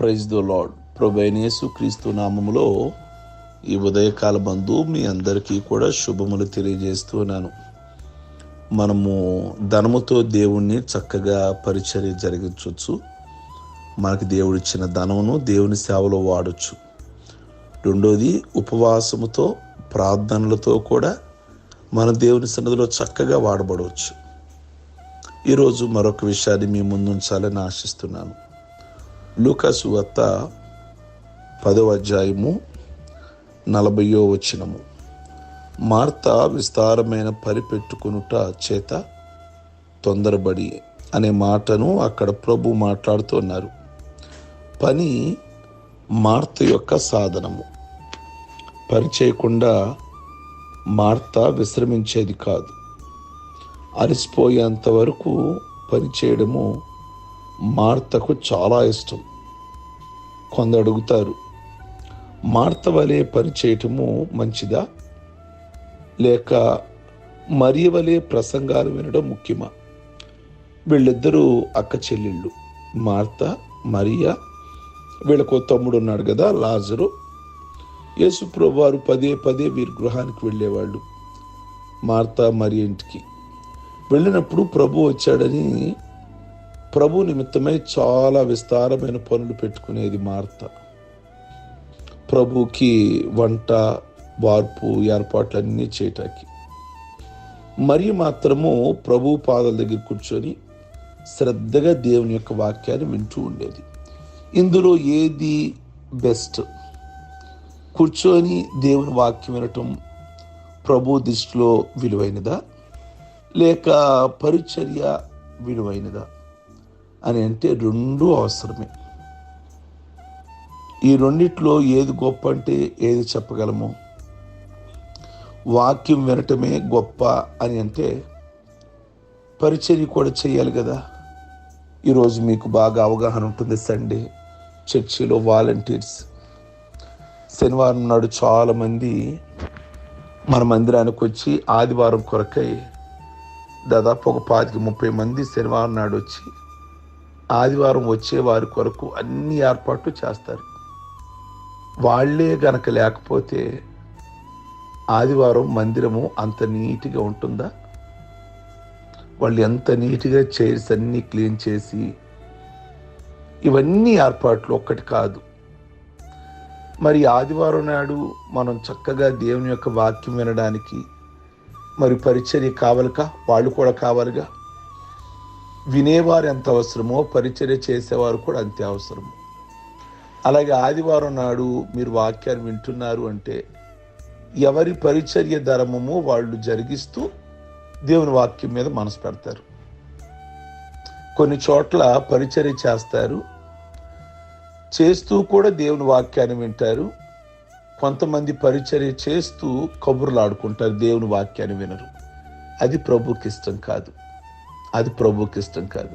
Praise the lord ప్రభైనేసు క్రీస్తు నామములో ఈ ఉదయకాల బంధు మీ అందరికీ కూడా శుభములు తెలియజేస్తున్నాను మనము ధనముతో దేవుణ్ణి చక్కగా పరిచర్య జరిగించవచ్చు మనకి దేవుడిచ్చిన ధనమును దేవుని సేవలో వాడచ్చు. రెండోది ఉపవాసముతో ప్రార్థనలతో కూడా మన దేవుని సన్నిధిలో చక్కగా వాడబడవచ్చు. ఈరోజు మరొక విషయాన్ని మీ ముందుంచాలని ఆశిస్తున్నాను. లూకాసు వత్త పదవ అధ్యాయము నలభయో వచనము. మార్త విస్తారమైన పని పెట్టుకునుట చేత తొందరబడి అనే మాటను అక్కడ ప్రభు మాట్లాడుతున్నారు పని మార్త యొక్క సాధనము. పని చేయకుండా మార్త విశ్రమించేది కాదు. అలసిపోయేంత వరకు పని చేయడము మార్తకు చాలా ఇష్టం. కొందరు అడుగుతారు మార్త వలె పని చేయటము మంచిదా? లేక మరియ వలె ప్రసంగాలు వినడం ముఖ్యమా? వీళ్ళిద్దరూ అక్క చెల్లెళ్ళు మార్త మరియా వీళ్ళకు తమ్ముడు ఉన్నాడు కదా లాజరు. యేసుప్రభు వారు పదే పదే వీరి గృహానికి వెళ్ళేవాళ్ళు మార్త మరి ఇంటికి. వెళ్ళినప్పుడు ప్రభు వచ్చాడని ప్రభు నిమిత్తమై చాలా విస్తారమైన పనులు పెట్టుకునేది మార్త. ప్రభుకి వంట వార్పు ఏర్పాట్లన్నీ చేయటానికి. మరి మాత్రము ప్రభు పాదాల దగ్గర కూర్చొని శ్రద్ధగా దేవుని యొక్క వాక్యాన్ని వింటూ ఉండేది. ఇందులో ఏది బెస్ట్? కూర్చొని దేవుని వాక్యం వినటం ప్రభు దృష్టిలో విలువైనదా? లేక పరిచర్య విలువైనదా? అని అంటే రెండూ అవసరమే. ఈ రెండిట్లో ఏది గొప్ప అంటే ఏది చెప్పగలము? వాక్యం వినటమే గొప్ప అని అంటే పరిచర్య కూడా చేయాలి కదా. ఈరోజు మీకు బాగా అవగాహన ఉంటుంది సండే చర్చిలో వాలంటీర్స్. శనివారం నాడు చాలామంది మన మందిరానికి వచ్చి ఆదివారం కొరకై దాదాపు ఒక పాతిక ముప్పై మంది శనివారం నాడు వచ్చి ఆదివారం వచ్చే వారి కొరకు అన్ని ఏర్పాట్లు చేస్తారు. వాళ్ళే గనక లేకపోతే ఆదివారం మందిరము అంత నీట్గా ఉంటుందా? వాళ్ళు ఎంత నీట్గా చైర్స్ అన్నీ క్లీన్ చేసి ఇవన్నీ ఏర్పాట్లు ఒక్కటి కాదు. మరి ఆదివారం నాడు మనం చక్కగా దేవుని యొక్క వాక్యం వినడానికి మరి పరిచర్య కావాలిగా వాళ్ళు కూడా కావాలిగా? వినేవారు ఎంత అవసరమో పరిచర్య చేసేవారు కూడా అంతే అవసరము అలాగే ఆదివారం నాడు మీరు వాక్యాన్ని వింటున్నారు అంటే ఎవరి పరిచర్య ధర్మము వాళ్ళు జరిగిస్తూ దేవుని వాక్యం మీద మనసు పెడతారు. కొన్ని చోట్ల పరిచర్య చేస్తారు. చేస్తూ కూడా దేవుని వాక్యాన్ని వింటారు. కొంతమంది పరిచర్య చేస్తూ కబుర్లు ఆడుకుంటారు దేవుని వాక్యాన్ని వినరు. అది ప్రభుకి ఇష్టం కాదు. అది ప్రభుకి ఇష్టం కాదు.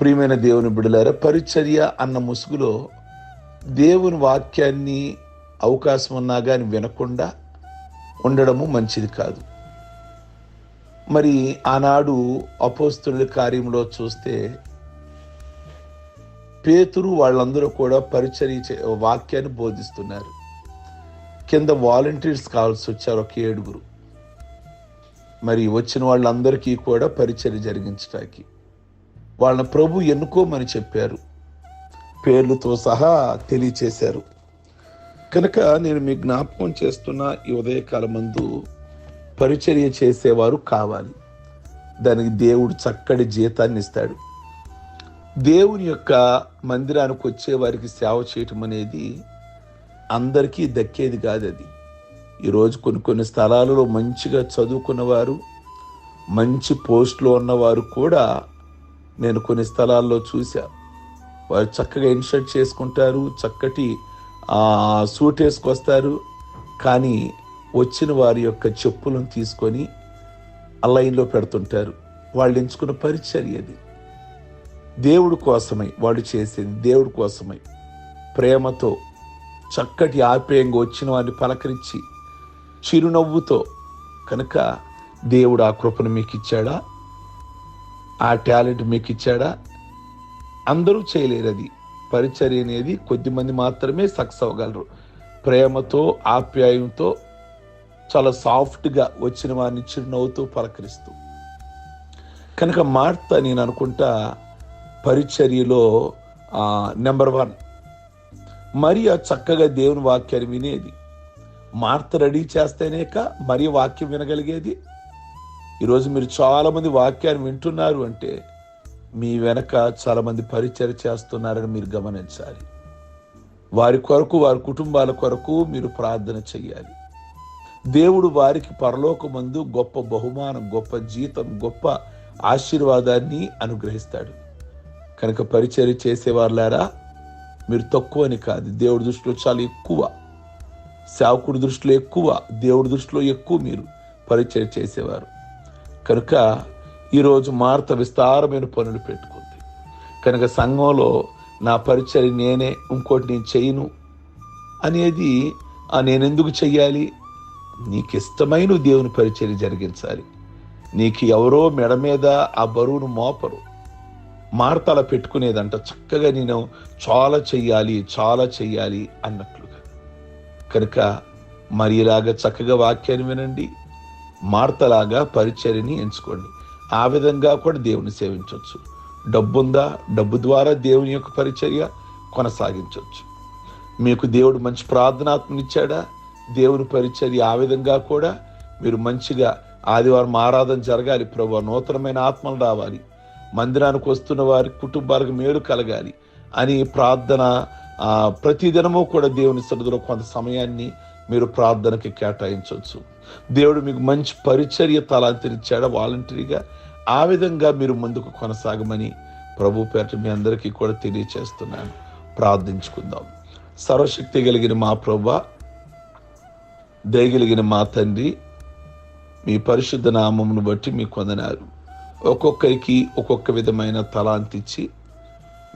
ప్రియమైన దేవుని బిడలారా పరిచర్య అన్న ముసుగులో దేవుని వాక్యాన్ని అవకాశం ఉన్నా కానీ వినకుండా ఉండడము మంచిది కాదు. మరి ఆనాడు అపోస్తుల కార్యంలో చూస్తే పేతురు వాళ్ళందరూ కూడా పరిచర్య చే- వాక్యాన్ని బోధిస్తున్నారు. కింద వాలంటీర్స్ కావాల్సి వచ్చారు ఒక ఏడుగురు. మరి వచ్చిన వాళ్ళందరికీ కూడా పరిచయం జరిగించడానికి వాళ్ళని ప్రభు ఎన్నుకోమని చెప్పారు. పేర్లతో సహా తెలియచేశారు. కనుక నేను మీ జ్ఞాపకం చేస్తున్న ఈ ఉదయకాల మందు పరిచర్య చేసేవారు కావాలి. దానికి దేవుడు చక్కటి జీతాన్ని ఇస్తాడు. దేవుని యొక్క మందిరానికి వచ్చే వారికి సేవ చేయటం అనేది అందరికీ దక్కేది కాదు అది ఈరోజు కొన్ని కొన్ని స్థలాలలో మంచిగా చదువుకున్నవారు మంచి పోస్ట్లో ఉన్నవారు కూడా నేను కొన్ని స్థలాల్లో చూశా. వారు చక్కగా ఇన్షర్ట్ చేసుకుంటారు చక్కటి సూట్ వేసుకొస్తారు. కానీ వచ్చిన వారి యొక్క చెప్పులను తీసుకొని ఆ లైన్లో పెడుతుంటారు. వాళ్ళు ఎంచుకున్న పరిచర్య అది. దేవుడి కోసమై వాడు చేసేది దేవుడి కోసమై ప్రేమతో చక్కటి ఆప్యాయంగా వచ్చిన వారిని పలకరించి చిరునవ్వుతో. కనుక దేవుడు ఆ కృపను మీకు ఇచ్చాడా ఆ టాలెంట్ మీకు ఇచ్చాడా అందరూ చేయలేరు అది. పరిచర్య అనేది కొద్దిమంది మాత్రమే సక్సెస్ అవ్వగలరు. ప్రేమతో ఆప్యాయంతో చాలా సాఫ్ట్గా వచ్చిన వారిని చిరునవ్వుతూ పలకరిస్తూ. కనుక మార్త నేను అనుకుంటా పరిచర్యలో నెంబర్ వన్. మరి ఆ చక్కగా దేవుని వాక్యాన్ని వినేది. మార్త రెడీ చేస్తేనేక మరీ వాక్యం వినగలిగేది. ఈరోజు మీరు చాలామంది వాక్యాన్ని వింటున్నారు అంటే మీ వెనక చాలామంది పరిచయం చేస్తున్నారని మీరు గమనించాలి. వారి కొరకు వారి కుటుంబాల కొరకు మీరు ప్రార్థన చెయ్యాలి. దేవుడు వారికి పరలోకమందు గొప్ప బహుమానం గొప్ప జీతం గొప్ప ఆశీర్వాదాన్ని అనుగ్రహిస్తాడు. కనుక పరిచర్య చేసేవారులారా మీరు తక్కువని కాదు. దేవుడి దృష్టిలో చాలా ఎక్కువ సేవకుడి దృష్టిలో ఎక్కువ దేవుడి దృష్టిలో ఎక్కువ మీరు పరిచయం చేసేవారు. కనుక ఈరోజు మార్త విస్తారమైన పనులు పెట్టుకుంది. కనుక సంఘంలో నా పరిచయం నేనే ఇంకోటి నేను చేయను అనేది నేనెందుకు నేను ఎందుకు చెయ్యాలి? నీకు ఇష్టమైన దేవుని పరిచయం జరిగించాలి. నీకు ఎవరో మెడ మీద ఆ బరువును మోపరు. మార్తల పెట్టుకునేదంట చక్కగా నేను చాలా చెయ్యాలి చాలా చెయ్యాలి అన్నట్లు. కనుక మరి ఇలాగా చక్కగా వాక్యాన్ని వినండి మార్తలాగా పరిచర్ని ఎంచుకోండి. ఆ విధంగా కూడా దేవుని సేవించవచ్చు. డబ్బుందా? డబ్బు ద్వారా దేవుని యొక్క పరిచర్య కొనసాగించవచ్చు. మీకు దేవుడు మంచి ప్రార్థనాత్మనిచ్చాడా? దేవుని పరిచర్య ఆ విధంగా కూడా మీరు మంచిగా ఆదివారం ఆరాధన జరగాలి ప్రభు నూతనమైన ఆత్మలు రావాలి. మందిరానికి వస్తున్న వారి కుటుంబాలకు మేలు కలగాలి అని ప్రార్థన ప్రతిదినము కూడా దేవుని సన్నిధిలో కొంత సమయాన్ని మీరు ప్రార్థనకి కేటాయించవచ్చు. దేవుడు మీకు మంచి పరిచర్య తలాంతినిచ్చాడా వాలంటరీగా ఆ విధంగా మీరు ముందుకు కొనసాగమని ప్రభు పేట మీ అందరికీ కూడా తెలియచేస్తున్నాను. ప్రార్థించుకుందాం. సర్వశక్తి కలిగిన మా ప్రభ దయగలిగిన మా తండ్రి మీ పరిశుద్ధ నామమును బట్టి మీ కొందనారు ఒక్కొక్కరికి ఒక్కొక్క విధమైన తలాంతిచ్చి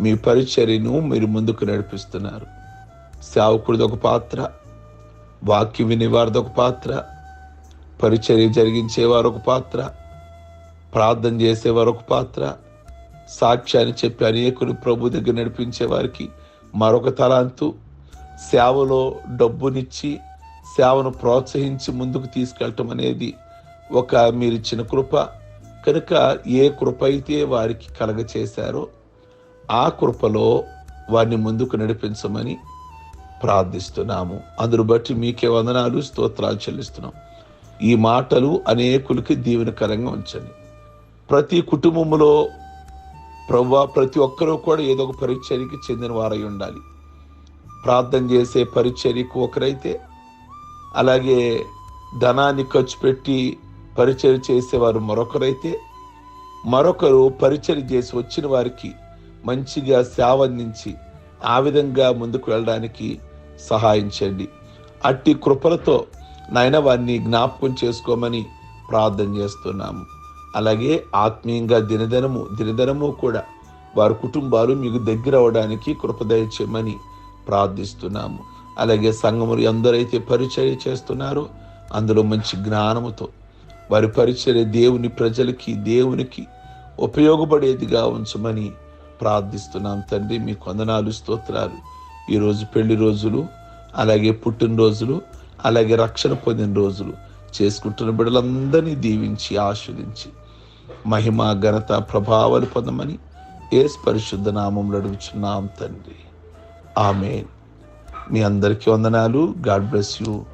మీ పరిచర్యను మీరు ముందుకు నడిపిస్తున్నారు. సేవకుడిది ఒక పాత్ర వాక్యం వినేవారిది ఒక పాత్ర పరిచర్య జరిగించేవారు ఒక పాత్ర ప్రార్థన చేసేవారు ఒక పాత్ర సాక్ష్యాన్ని చెప్పి అనేకులు ప్రభు దగ్గర నడిపించే వారికి మరొక తలాంతు. సేవలో డబ్బునిచ్చి సేవను ప్రోత్సహించి ముందుకు తీసుకెళ్ళటం అనేది ఒక మీరిచ్చిన కృప. కనుక ఏ కృప అయితే వారికి కలగ చేశారో ఆ కృపలో వారిని ముందుకు నడిపించమని ప్రార్థిస్తున్నాము. అందును బట్టి మీకే వందనాలు స్తోత్రాలు చెల్లిస్తున్నాం. ఈ మాటలు అనేకులకి దీవెనకరంగా ఉంచండి. ప్రతి కుటుంబంలో ప్రవ్వా ప్రతి ఒక్కరూ కూడా ఏదో ఒక పరిచర్యకి చెందిన వారై ఉండాలి. ప్రార్థన చేసే పరిచర్యకు ఒకరైతే అలాగే ధనాన్ని ఖర్చు పెట్టి పరిచయం చేసేవారు మరొకరైతే మరొకరు పరిచయం చేసి వచ్చిన వారికి మంచిగా సేవ అందించి ఆ విధంగా ముందుకు వెళ్ళడానికి సహాయించండి అట్టి కృపలతో నాయన వారిని జ్ఞాపకం చేసుకోమని ప్రార్థన చేస్తున్నాము. అలాగే ఆత్మీయంగా దినదినము దినదినము కూడా వారి కుటుంబాలు మీకు దగ్గర అవడానికి కృపదయచమని ప్రార్థిస్తున్నాము. అలాగే సంఘములు ఎందరైతే పరిచర్య చేస్తున్నారో అందులో మంచి జ్ఞానముతో వారి పరిచర్య దేవుని ప్రజలకి దేవునికి ఉపయోగపడేదిగా ఉంచమని ప్రార్థిస్తున్నాం తండ్రి మీ కొందనాలు స్తోత్రాలు. ఈరోజు పెళ్ళి రోజులు అలాగే పుట్టినరోజులు అలాగే రక్షణ పొందిన రోజులు. చేసుకుంటున్న బిడ్డలందరినీ దీవించి ఆస్వాదించి మహిమ ఘనత ప్రభావాలు పొందమని ఏ పరిశుద్ధ నామంలో అడుగుచున్నాం తండ్రి. ఆమె మీ అందరికీ వందనాలు. God bless you.